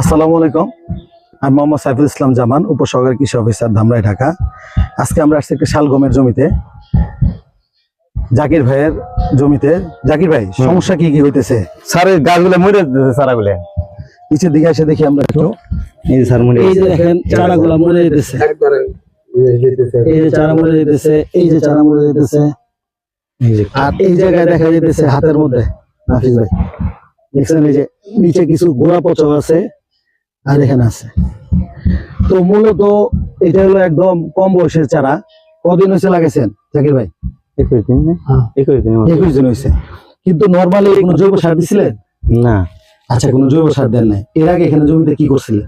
আসসালামু আলাইকুম। আমি মোহাম্মদ সাইফুল ইসলাম জামান উপসহকারী কৃষি অফিসার ধামরাই ঢাকা। আজকে আমরা আসছি একটা শালগমের জমিতে। জাকির ভাইয়ের জমিতে। জাকির ভাই সমস্যা কি কি হইতেছে? স্যার এই গাছগুলো মরে যেতেছে সারাগুলো নিচের দিকে এসে দেখি আমরা একটু। এই যে স্যার মরে এই যে দেখেন চারাগুলা মরে যেতেছে। এই যে চারা মরে যেতেছে এই যে চারা মরে যেতেছে আর এই জায়গায় দেখা যেতেছে হাতের মধ্যে। নাফিস ভাই। দেখছেন এই যে নিচে কিছু গোড়া পচক আছে আর এখানে আছে। তো মূলত এটা হলো একদম কম বয়সের চারা। কদিন হয়েছে লাগাইছেন জাকির ভাই? একুশ দিন। হ্যাঁ। একুশ দিন। হয়েছে। কিন্তু নর্মালি কোনো জৈব সার দিছিলেন? না। আচ্ছা কোনো জৈব সার দেন নাই। এর আগে এখানে জমিতে কি করছিলেন?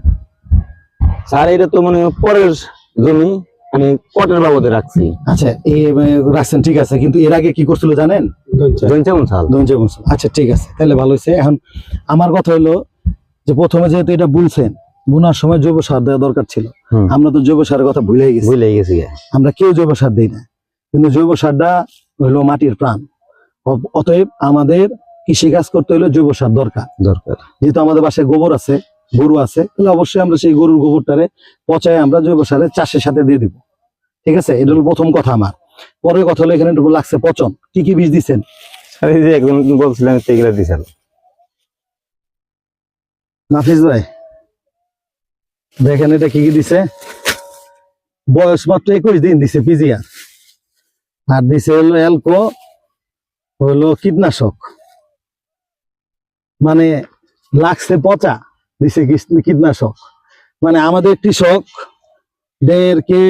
স্যার এটা তো মানে পরের জমি আমি কটের বাবদে রাখছি। আচ্ছা এই এ, রাখছেন ঠিক আছে। কিন্তু এর আগে কি করছিল জানেন? বলছেন আচ্ছা ঠিক আছে তাহলে ভালো হয়েছে এখন আমার কথা হলো যে প্রথমে যেহেতু এটা বুনছেন বোনার সময় জৈব সার দেওয়া দরকার ছিল। আমরা তো জৈব সারের কথা ভুলে গেছি। ভুলে গেছি আমরা কেউ জৈব সার দিই না। কিন্তু জৈব সারটা হলো মাটির প্রাণ। অতএব আমাদের কৃষি কাজ করতে হলে জৈব সার দরকার। দরকার। যেহেতু আমাদের বাসায় গোবর আছে গরু আছে তাহলে অবশ্যই আমরা সেই গরুর গোবরটারে পচায় আমরা জৈব সারের চাষের সাথে দিয়ে দিব। ঠিক আছে? এটা হলো প্রথম কথা আমার। পরের কথা হলো এখানে একটু লাগছে পচন। কি কি বীজ দিচ্ছেন? এই যে দিছিল নাফিস ভাই দেখেন এটা কি কি দিছে? বয়স মাত্র একুশ দিন দিছে পিজিয়া আর দিছে হলো অ্যালকো হলো কীটনাশক। মানে লাগছে পচা দিছে কীটনাশক। মানে আমাদের কৃষক দেরকে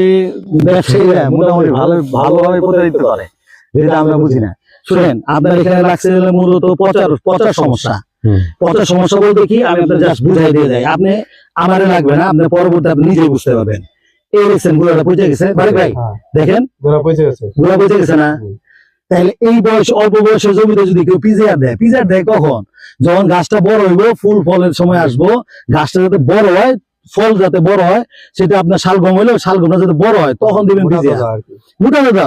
ব্যবসায়ীরা মোটামুটি ভালো ভালোভাবে প্রতারিত করে। যেটা আমরা বুঝি না। শুনেন আপনার এখানে লাগছে মূলত পচার পচার সমস্যা। পচার সমস্যা বলতে কি? আমি আপনার জাস্ট বুঝাই দিয়ে যাই। আপনি আমারে লাগবে না আপনি পরবর্তী আপনি নিজেই বুঝতে পারবেন। এই দেখছেন গুলাটা পচে গেছে। ভাই ভাই দেখেন। গোড়া পচে গেছে। না। তাহলে এই বয়স অল্প বয়সের জমিতে যদি কেউ পিজিআর দেয় পিজিআর দেয় কখন? যখন গাছটা বড় হইব ফুল ফলের সময় আসব গাছটা যাতে বড় হয় ফল যাতে বড় হয় সেটা আপনার শালগম হইলে শালগমটা যাতে বড় হয় তখন দিবেন পিজিআর আর কি।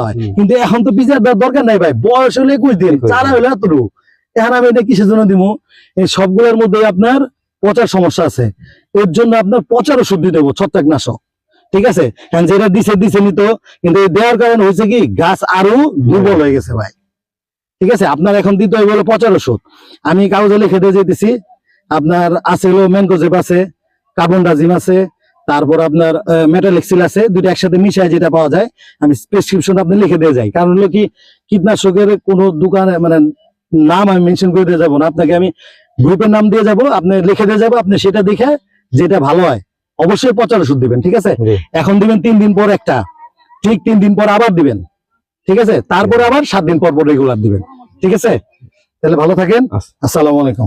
হয়। কিন্তু এখন তো দেওয়ার দরকার নাই ভাই। বয়স হলে একুশ দিন চারা। হলে এতটুকু। এখন আমি এটা কিসের জন্য দিব এই সবগুলোর মধ্যে আপনার পচার সমস্যা আছে। এর জন্য আপনার পচার ওষুধ দিতে দেবো ছত্রাকনাশক। ঠিক আছে? যেটা দিছে দিছে নিত কিন্তু দেওয়ার কারণে হয়েছে কি গাছ আরও দুর্বল হয়ে গেছে ভাই। ঠিক আছে? আপনার এখন দিতে হবে হলো পচার ওষুধ। আমি কাগজে লিখে দিয়ে যেতেছি আপনার আছে হলো ম্যানকোজেব আছে। কার্বন ডাজিম আছে তারপর আপনার মেটালেক্সিল আছে দুটো একসাথে মিশায় যেটা পাওয়া যায় আমি প্রেসক্রিপশন আপনি লিখে দিয়ে যাই। কারণ হলো কি কীটনাশকের কোনো দোকানে মানে নাম আমি মেনশন করে দিয়ে যাব না আপনাকে আমি গ্রুপের নাম দিয়ে যাব আপনি লিখে দিয়ে যাব আপনি সেটা দেখে যেটা ভালো হয় অবশ্যই পচার ওষুধ দিবেন ঠিক আছে? এখন দিবেন তিন দিন পর একটা ঠিক তিন দিন পর আবার দিবেন ঠিক আছে? তারপরে আবার সাত দিন পর পর রেগুলার দিবেন ঠিক আছে? তাহলে ভালো থাকেন আচ্ছা। আসসালামু আলাইকুম।